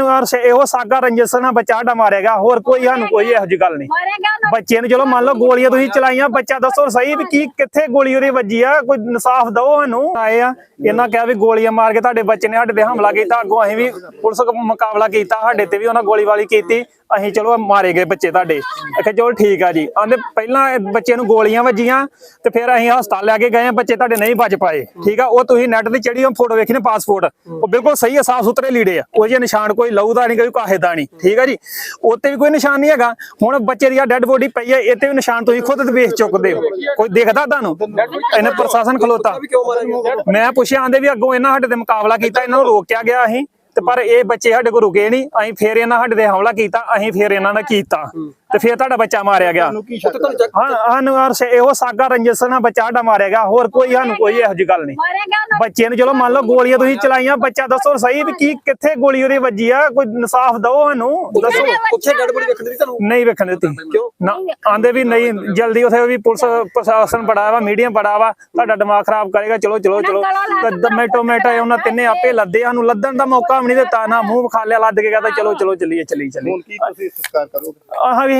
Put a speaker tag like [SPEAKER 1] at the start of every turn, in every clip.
[SPEAKER 1] ਸਾਨੂੰ ਅਰਸ਼ ਇਹੋ ਸਾਗਾ ਰੰਜਸ ਨਾਲ ਬੱਚਾ ਸਾਡਾ ਮਾਰਿਆ ਗਿਆ ਹੋਰ ਕੋਈ ਸਾਨੂੰ ਕੋਈ ਇਹੋ ਜਿਹੀ ਗੱਲ ਨਹੀਂ।
[SPEAKER 2] ਮਾਰੇਗਾ
[SPEAKER 1] ਬੱਚੇ ਨੂੰ ਚਲੋ ਮੰਨ ਲਓ ਗੋਲੀਆਂ ਤੁਸੀਂ ਚਲਾਈਆਂ ਬੱਚਾ ਦੱਸੋ ਸਹੀ ਵੀ ਕੀ ਕਿੱਥੇ ਗੋਲੀ ਉਹਦੀ ਵੱਜੀ ਆ ਕੋਈ ਇਨਸਾਫ ਦਿਓ ਸਾਨੂੰ। ਆਏ ਆ ਇਹਨਾਂ ਕਿਹਾ ਵੀ ਗੋਲੀਆਂ ਮਾਰ ਕੇ ਤੁਹਾਡੇ ਬੱਚੇ ਨੇ ਸਾਡੇ ਤੇ ਹਮਲਾ ਕੀਤਾ ਅੱਗੋਂ ਅਸੀਂ ਵੀ ਪੁਲਿਸ ਮੁਕਾਬਲਾ ਕੀਤਾ ਸਾਡੇ ਤੇ ਵੀ ਉਹਨਾਂ ਗੋਲੀ ਵਾਲੀ ਕੀਤੀ। ਅਸੀਂ ਚਲੋ ਮਾਰੇ ਗਏ ਬੱਚੇ ਤੁਹਾਡੇ। ਅਖੇ ਚਲੋ ਠੀਕ ਆ ਜੀ। ਆਂਦੇ ਪਹਿਲਾਂ ਬੱਚੇ ਨੂੰ ਗੋਲੀਆਂ ਵੱਜੀਆਂ ਤੇ ਫਿਰ ਅਸੀਂ ਹਸਪਤਾਲ ਲੈ ਕੇ ਗਏ ਬੱਚੇ ਤੁਹਾਡੇ ਨਹੀਂ ਬਚ ਪਾਏ। ਠੀਕ ਆ, ਉਹ ਤੁਸੀਂ ਨੈਟ ਦੀ ਚੜੀ ਫੋਟੋ ਵੇਖੀ ਨੇ ਪਾਸਪੋਰਟ ਉਹ ਬਿਲਕੁਲ ਸਹੀ ਆ, ਸਾਫ਼ ਸੁਥਰੇ ਲੀੜੇ ਆ। ਉਹ ਜੇ ਨਿਸ਼ਾਨ ਕੋਈ ਲਹੂ ਦਾ ਨਹੀਂ, ਕੋਈ ਕਾਹੇ ਦਾ ਨਹੀਂ। ਠੀਕ ਆ ਜੀ? ਉੱਤੇ ਵੀ ਕੋਈ ਨਿਸ਼ਾਨ ਨਹੀਂ ਹੈਗਾ। ਹੁਣ ਬੱਚੇ ਦੀ ਆ ਡੈੱਡ ਬੋਡੀ ਪਈ ਹੈ ਇਹ ਤੇ ਵੀ ਨਿਸ਼ਾਨ ਤੁਸੀਂ ਖੁਦ ਵੇਖ ਚੁੱਕਦੇ ਹੋ। ਕੋਈ ਦੇਖਦਾ ਤੁਹਾਨੂੰ? ਇਹਨੇ ਪ੍ਰਸ਼ਾਸਨ ਖਲੋਤਾ। ਮੈਂ ਪੁੱਛਿਆ, ਆਂਦੇ ਵੀ ਅੱਗੋਂ ਇਹਨਾਂ ਸਾਡੇ ਤੇ ਮੁਕਾਬਲਾ ਕੀਤਾ, ਇਹਨਾਂ ਨੂੰ ਰੋਕਿਆ ਗਿਆ ਅਸੀਂ। ਤੇ ਪਰ ਇਹ ਬੱਚੇ ਸਾਡੇ ਕੋਲ ਰੁਕੇ ਨਹੀਂ, ਅਸੀਂ ਫੇਰ ਇਹਨਾਂ ਸਾਡੇ ਤੇ ਹਮਲਾ ਕੀਤਾ, ਅਸੀਂ ਫੇਰ ਇਹਨਾਂ ਨੇ ਕੀਤਾ। ਤੇ ਫੇਰ ਤੁਹਾਡਾ ਬੱਚਾ ਮਾਰਿਆ ਗਿਆ। ਹਾਂ ਸਾਨੂੰ ਇਹੋ ਸਾਗਾ ਰੰਜਸ ਨਾਲ ਬੱਚਾ ਸਾਡਾ ਮਾਰਿਆ ਗਿਆ। ਹੋਰ ਕੋਈ ਸਾਨੂੰ ਕੋਈ ਇਹੋ ਜਿਹੀ ਗੱਲ ਨਹੀਂ। ਬੱਚੇ ਨੂੰ ਚਲੋ ਮੰਨ ਲਓ ਗੋਲੀਆਂ ਤੁਸੀਂ ਚਲਾਈਆਂ ਬੱਚਾ ਦੱਸੋ ਸਹੀ ਵੀ ਕੀ ਕਿੱਥੇ ਗੋਲੀ ਉਹਦੀ ਵੱਜੀ ਆ? ਕੋਈ ਇਨਸਾਫ ਦਿਓ ਸਾਨੂੰ ਦੱਸੋ।
[SPEAKER 3] ਉੱਥੇ ਡੈਡ ਬੋਡੀ ਵੇਖਣ ਦੀ ਤੁਹਾਨੂੰ?
[SPEAKER 1] ਨਹੀਂ ਵੇਖਣ ਦਿੱਤੀ।
[SPEAKER 3] ਕਿਉਂ?
[SPEAKER 1] ਨਾ ਆਂਦੇ ਵੀ ਨਹੀਂ ਜਲਦੀ ਉਥੇ ਵੀ ਪੁਲਿਸ ਪ੍ਰਸ਼ਾਸਨ ਬੜਾ ਵਾ ਮੀਡੀਆ ਬੜਾ ਵਾ ਤੁਹਾਡਾ ਦਿਮਾਗ ਖਰਾਬ ਕਰੇਗਾ ਚਲੋ ਚਲੋ ਚਲੋ। ਦਮੇ ਟੋਮੇਟੋ ਉਹਨਾਂ ਤਿੰਨੇ ਆਪੇ ਲੱਦੇ ਸਾਨੂੰ ਲੱਦਣ ਦਾ ਮੌਕਾ ਵੀ ਨਹੀਂ ਦਿੱਤਾ ਨਾ ਮੂੰਹ ਖਾ ਲਿਆ ਲੱਦ ਕੇ ਕਹਿੰਦਾ ਚਲੋ ਚਲੋ ਚੱਲੀਏ ਚੱਲੀ ਚੱਲੀ
[SPEAKER 4] ਹੁਣ ਕੀ ਤੁਸੀਂ ਸੰਸਕਾਰ ਕਰੋਗੇ?
[SPEAKER 1] ਆਹ ਵੀ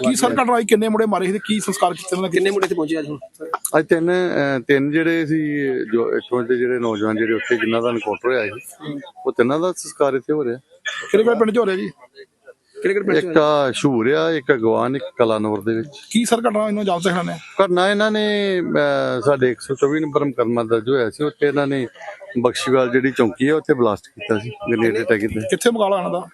[SPEAKER 4] ਕੀ ਸਰ ਘਟਨਾ ਹੋਈ ਕਿੰਨੇ ਮੁੰਡੇ ਮਾਰੇ ਸੀ ਤੇ ਕੀ ਸੰਸਕਾਰ ਕੀਤੇ ਉਹਨਾਂ
[SPEAKER 3] ਕਿੰਨੇ ਮੁੰਡੇ ਤੇ ਪਹੁੰਚੇ ਅੱਜ ਹੁਣ?
[SPEAKER 5] ਅੱਜ ਤਿੰਨ ਅਹ, ਤਿੰਨ ਜਿਹੜੇ ਸੀ ਜੋ ਇੱਥੋਂ ਦੇ ਜਿਹੜੇ ਨੌਜਵਾਨ ਜਿਹੜੇ ਉੱਥੇ ਜਿਨ੍ਹਾਂ ਦਾ ਐਨਕਾਊਂਟਰ ਹੋਇਆ ਸੀ ਉਹ ਤਿੰਨਾਂ ਦਾ ਸੰਸਕਾਰ ਇੱਥੇ ਹੋ ਰਿਹਾ।
[SPEAKER 4] ਕਿਹੜੇ ਕਿਹੜੇ ਪਿੰਡ ਚ ਹੋ ਰਿਹਾ ਜੀ?
[SPEAKER 3] ਕਿਹੜੇ ਕਿਹੜੇ ਪਿੰਡ
[SPEAKER 5] ਇੱਕ ਆ ਸ਼ੂਰ ਆ ਇੱਕ ਅਗਵਾਨ ਇੱਕ ਕਲਾਨੌਰ ਦੇ ਵਿੱਚ।
[SPEAKER 4] ਕੀ ਸਰ ਘਟਨਾ ਇਹਨਾਂ ਜਾਣ ਸਿਖਣਾ ਨੇ
[SPEAKER 5] ਕਰਨਾ ਇਹਨਾਂ ਨੇ ਅਹ, ਸਾਡੇ 124 ਨੰਬਰ ਮੁਕੱਦਮਾ ਦਰਜ ਹੋਇਆ ਸੀ ਉੱਥੇ ਇਹਨਾਂ ਨੇ ਬਖਸ਼ੀਵਾਲ ਜਿਹੜੀ ਚੌਂਕੀ ਹੈ ਉੱਥੇ ਬਲਾਸਟ ਕੀਤਾ ਸੀ ਗ੍ਰੇਨੇਡ ਅਟੈਕ ਕੀਤਾ
[SPEAKER 4] ਕਿੱਥੇ ਮੁਕਾਲਾ ਇਹਨਾਂ ਦਾ?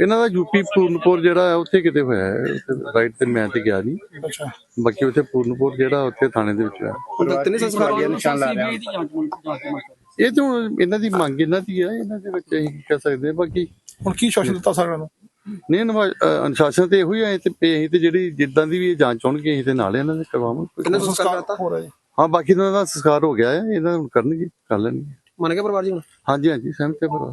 [SPEAKER 5] ਇਹਨਾਂ ਦਾ ਯੂਪੀ ਪੂਰਨਪੁਰ ਜਿਹੜਾ ਹੈ ਉੱਥੇ ਕਿਤੇ ਹੋਇਆ ਹੈ। ਉੱਥੇ ਰਾਈਟ ਤੇ ਮੈਂ ਤੇ ਗਿਆ ਨਹੀਂ।
[SPEAKER 4] ਅੱਛਾ।
[SPEAKER 5] ਬਾਕੀ ਉੱਥੇ ਪੂਰਨਪੁਰ ਜਿਹੜਾ ਉੱਥੇ ਥਾਣੇ ਦੇ ਵਿੱਚ ਹੈ
[SPEAKER 3] ਹੁਣ ਤਿੰਨੇ ਸੰਸਕਾਰ ਹੋਏ
[SPEAKER 4] ਨਿਸ਼ਾਨ ਲਾ ਰਿਹਾ
[SPEAKER 5] ਇਹ ਤਾਂ ਹੁਣ ਇਹਨਾਂ ਦੀ ਮੰਗ ਇਹਨਾਂ ਦੀ ਹੈ ਇਹਨਾਂ ਦੇ ਵਿੱਚ ਅਸੀਂ ਕੀ ਕਹਿ ਸਕਦੇ ਹਾਂ। ਬਾਕੀ
[SPEAKER 4] ਹੁਣ ਕੀ ਸ਼ਾਸਨ ਦਿੱਤਾ ਸਰ ਇਹਨਾਂ ਨੂੰ?
[SPEAKER 5] ਨਹੀਂ ਨਵਾ- ਅਨੁਸ਼ਾਸਨ ਤੇ ਇਹੋ ਹੀ ਹੈ ਤੇ ਅਸੀਂ ਤੇ ਜਿਹੜੀ ਜਿੱਦਾਂ ਦੀ ਵੀ ਇਹ ਜਾਂਚ ਹੋਣਗੇ ਅਸੀਂ ਤੇ ਨਾਲ ਇਹਨਾਂ ਦੇ ਕਰਵਾਵਾਂਗੇ।
[SPEAKER 3] ਕਿੰਨੇ ਸੰਸਕਾਰ ਕਰਤਾ
[SPEAKER 4] ਹੋ ਰਿਹਾ ਜੀ।
[SPEAKER 5] ਹਾਂ ਬਾਕੀ ਇਹਨਾਂ ਦਾ ਸੰਸਕਾਰ ਹੋ ਗਿਆ ਹੈ ਇਹਨਾਂ ਨੂੰ ਕਰਨਗੇ ਕਰ ਲੈਣਗੇ।
[SPEAKER 3] ਮੰਨ ਗਿਆ ਪਰਿਵਾਰ ਜੀ ਹੁਣ?
[SPEAKER 5] ਹਾਂਜੀ ਹਾਂਜੀ ਸਹਿਮਤ ਹੈ ਪਰਿਵਾਰ।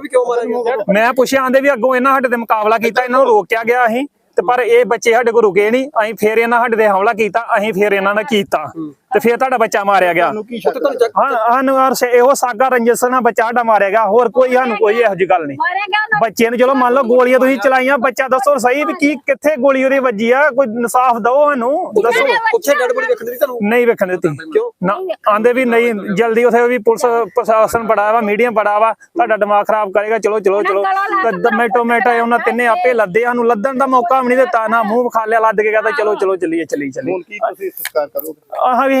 [SPEAKER 3] ਵੀ ਕਿਉਂ ਮਾਰਿਆ ਗਿਆ?
[SPEAKER 1] ਮੈਂ ਪੁੱਛਿਆ ਆਂਦੇ ਵੀ ਅੱਗੋਂ ਇਹਨਾਂ ਸਾਡੇ ਤੇ ਮੁਕਾਬਲਾ ਕੀਤਾ ਇਹਨਾਂ ਨੂੰ ਰੋਕਿਆ ਗਿਆ ਅਸੀਂ ਤੇ ਪਰ ਇਹ ਬੱਚੇ ਸਾਡੇ ਕੋਲ ਰੁਕੇ ਨਹੀਂ ਅਸੀਂ ਫੇਰ ਇਹਨਾਂ ਸਾਡੇ ਤੇ ਹਮਲਾ ਕੀਤਾ ਅਸੀਂ ਫੇਰ ਇਹਨਾਂ ਨੇ ਕੀਤਾ। ਤੇ ਫੇਰ ਤੁਹਾਡਾ ਬੱਚਾ ਮਾਰਿਆ ਗਿਆ। ਸਾਨੂੰ ਅਰਸ਼ ਇਹੋ ਸਾਗਾ ਰੰਜਸ ਨਾਲ ਬੱਚਾ ਸਾਡਾ ਮਾਰਿਆ ਗਿਆ। ਹੋਰ ਕੋਈ ਸਾਨੂੰ ਕੋਈ ਇਹੋ ਜਿਹੀ ਗੱਲ ਨਹੀਂ। ਬੱਚੇ ਨੂੰ ਚਲੋ ਮੰਨ ਲਓ ਗੋਲੀਆਂ ਤੁਸੀਂ ਚਲਾਈਆਂ ਬੱਚਾ ਦੱਸੋ ਸਹੀ ਵੀ ਕੀ ਕਿੱਥੇ ਗੋਲੀ ਉਹਦੀ ਵੱਜੀ ਆ? ਕੋਈ ਇਨਸਾਫ ਦਿਓ ਸਾਨੂੰ। ਦੱਸੋ।
[SPEAKER 3] ਉੱਥੇ ਡੈਡ ਬੋਡੀ ਵੇਖਣ ਦੀ ਤੁਹਾਨੂੰ?
[SPEAKER 1] ਨਹੀਂ ਵੇਖਣ ਦਿੱਤੀ।
[SPEAKER 3] ਕਿਉਂ?
[SPEAKER 1] ਨਾ ਆਂਦੇ ਵੀ ਨਹੀਂ ਜਲਦੀ ਉਥੇ ਵੀ ਪੁਲਿਸ ਪ੍ਰਸ਼ਾਸਨ ਬੜਾ ਵਾ ਮੀਡੀਆ ਬੜਾ ਵਾ ਤੁਹਾਡਾ ਦਿਮਾਗ ਖਰਾਬ ਕਰੇਗਾ ਚਲੋ ਚਲੋ ਚਲੋ। ਦਮੇ ਟੋਮੇਟੋ ਉਹਨਾਂ ਤਿੰਨੇ ਆਪੇ ਲੱਦੇ ਸਾਨੂੰ ਲੱਦਣ ਦਾ ਮੌਕਾ ਵੀ ਨਹੀਂ ਦਿੱਤਾ ਨਾ ਮੂੰਹ ਖਾ ਲਿਆ ਲੱਦ ਕੇ ਕਹਿੰਦਾ ਚਲੋ ਚਲੋ ਚੱਲੀਏ ਚੱਲੀ ਚੱਲੀ
[SPEAKER 4] ਹੁਣ ਕੀ ਤੁਸੀਂ ਸੰਸਕਾਰ ਕਰੋਗੇ?
[SPEAKER 1] ਆਹ ਵੀ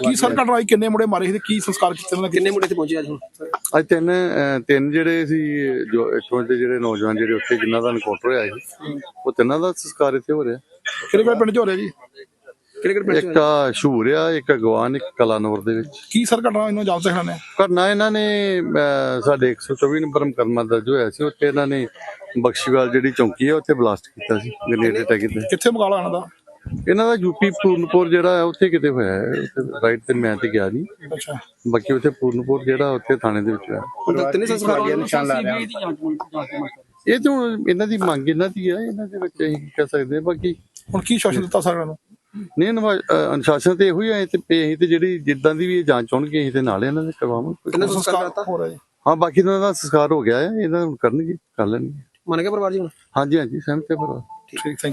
[SPEAKER 4] ਕੀ ਸਰ ਘਟਨਾ ਹੋਈ ਕਿੰਨੇ ਮੁੰਡੇ ਮਾਰੇ ਸੀ ਤੇ ਕੀ ਸੰਸਕਾਰ ਕੀਤੇ ਉਹਨਾਂ
[SPEAKER 3] ਕਿੰਨੇ ਮੁੰਡੇ ਤੇ ਪਹੁੰਚੇ ਅੱਜ ਹੁਣ?
[SPEAKER 5] ਅੱਜ ਤਿੰਨ ਅਹ, ਤਿੰਨ ਜਿਹੜੇ ਸੀ ਜੋ ਇੱਥੋਂ ਦੇ ਜਿਹੜੇ ਨੌਜਵਾਨ ਜਿਹੜੇ ਉੱਥੇ ਜਿਨ੍ਹਾਂ ਦਾ ਐਨਕਾਊਂਟਰ ਹੋਇਆ ਸੀ ਉਹ ਤਿੰਨਾਂ ਦਾ ਸੰਸਕਾਰ ਇੱਥੇ ਹੋ ਰਿਹਾ।
[SPEAKER 4] ਕਿਹੜੇ ਕਿਹੜੇ ਪਿੰਡ ਚ ਹੋ ਰਿਹਾ ਜੀ?
[SPEAKER 3] ਕਿਹੜੇ ਕਿਹੜੇ ਪਿੰਡ
[SPEAKER 5] ਇੱਕ ਆ ਸ਼ੂਰ ਆ ਇੱਕ ਅਗਵਾਨ ਇੱਕ ਕਲਾਨੌਰ ਦੇ ਵਿੱਚ।
[SPEAKER 4] ਕੀ ਸਰ ਘਟਨਾ ਇਹਨਾਂ ਜਾਣ ਸਿਖਣਾ ਨੇ
[SPEAKER 5] ਕਰਨਾ ਇਹਨਾਂ ਨੇ ਅਹ, ਸਾਡੇ 124 ਨੰਬਰ ਮੁਕੱਦਮਾ ਦਰਜ ਹੋਇਆ ਸੀ ਉੱਥੇ ਇਹਨਾਂ ਨੇ ਬਖਸ਼ੀਵਾਲ ਜਿਹੜੀ ਚੌਂਕੀ ਹੈ ਉੱਥੇ ਬਲਾਸਟ ਕੀਤਾ ਸੀ ਗ੍ਰੇਨੇਡ ਅਟੈਕ ਕੀਤਾ
[SPEAKER 4] ਕਿੱਥੇ ਮੁਕਾਲਾ ਇਹਨਾਂ ਦਾ?
[SPEAKER 5] ਇਹਨਾਂ ਦਾ ਯੂਪੀ ਪੂਰਨਪੁਰ ਜਿਹੜਾ ਹੈ ਉੱਥੇ ਕਿਤੇ ਹੋਇਆ ਹੈ। ਉੱਥੇ ਰਾਈਟ ਤੇ ਮੈਂ ਤੇ ਗਿਆ ਨਹੀਂ।
[SPEAKER 4] ਅੱਛਾ।
[SPEAKER 5] ਬਾਕੀ ਉੱਥੇ ਪੂਰਨਪੁਰ ਜਿਹੜਾ ਉੱਥੇ ਥਾਣੇ ਦੇ ਵਿੱਚ ਹੈ
[SPEAKER 3] ਤਿੰਨੇ ਸੰਸਕਾਰ ਹੋਏ
[SPEAKER 4] ਨਿਸ਼ਾਨ ਲਾ ਰਿਹਾ
[SPEAKER 5] ਇਹ ਤਾਂ ਹੁਣ ਇਹਨਾਂ ਦੀ ਮੰਗ ਇਹਨਾਂ ਦੀ ਹੈ ਇਹਨਾਂ ਦੇ ਵਿੱਚ ਅਸੀਂ ਕੀ ਕਹਿ ਸਕਦੇ ਹਾਂ। ਬਾਕੀ
[SPEAKER 4] ਹੁਣ ਕੀ ਸ਼ਾਸਨ ਦਿੱਤਾ ਸਰ ਇਹਨਾਂ ਨੂੰ?
[SPEAKER 5] ਨਹੀਂ ਨਿਭਾ- ਅ, ਅਨੁਸ਼ਾਸਨ ਤੇ ਇਹੋ ਹੀ ਹੈ ਤੇ ਅਸੀਂ ਤੇ ਜਿਹੜੀ ਜਿੱਦਾਂ ਦੀ ਵੀ ਇਹ ਜਾਂਚ ਹੋਣਗੇ ਅਸੀਂ ਤੇ ਨਾਲ ਇਹਨਾਂ ਦੇ ਕਰਵਾਵਾਂਗੇ।
[SPEAKER 3] ਕਿੰਨੇ ਸੰਸਕਾਰ ਕਰਤਾ
[SPEAKER 4] ਹੋ ਰਿਹਾ ਜੀ।
[SPEAKER 5] ਹਾਂ ਬਾਕੀ ਦਾ ਸੰਸਕਾਰ ਹੋ ਗਿਆ ਹੈ ਇਹਨਾਂ ਨੂੰ ਕਰਨਗੇ ਕਰ ਲੈਣਗੇ।
[SPEAKER 3] ਮੰਨ ਗਿਆ ਪਰਿਵਾਰ ਜੀ ਹੁਣ?
[SPEAKER 5] ਹਾਂਜੀ ਹਾਂਜੀ ਸਹਿਮਤ ਹੈ ਪਰ
[SPEAKER 4] ਠੀਕ ਥੈਂਕ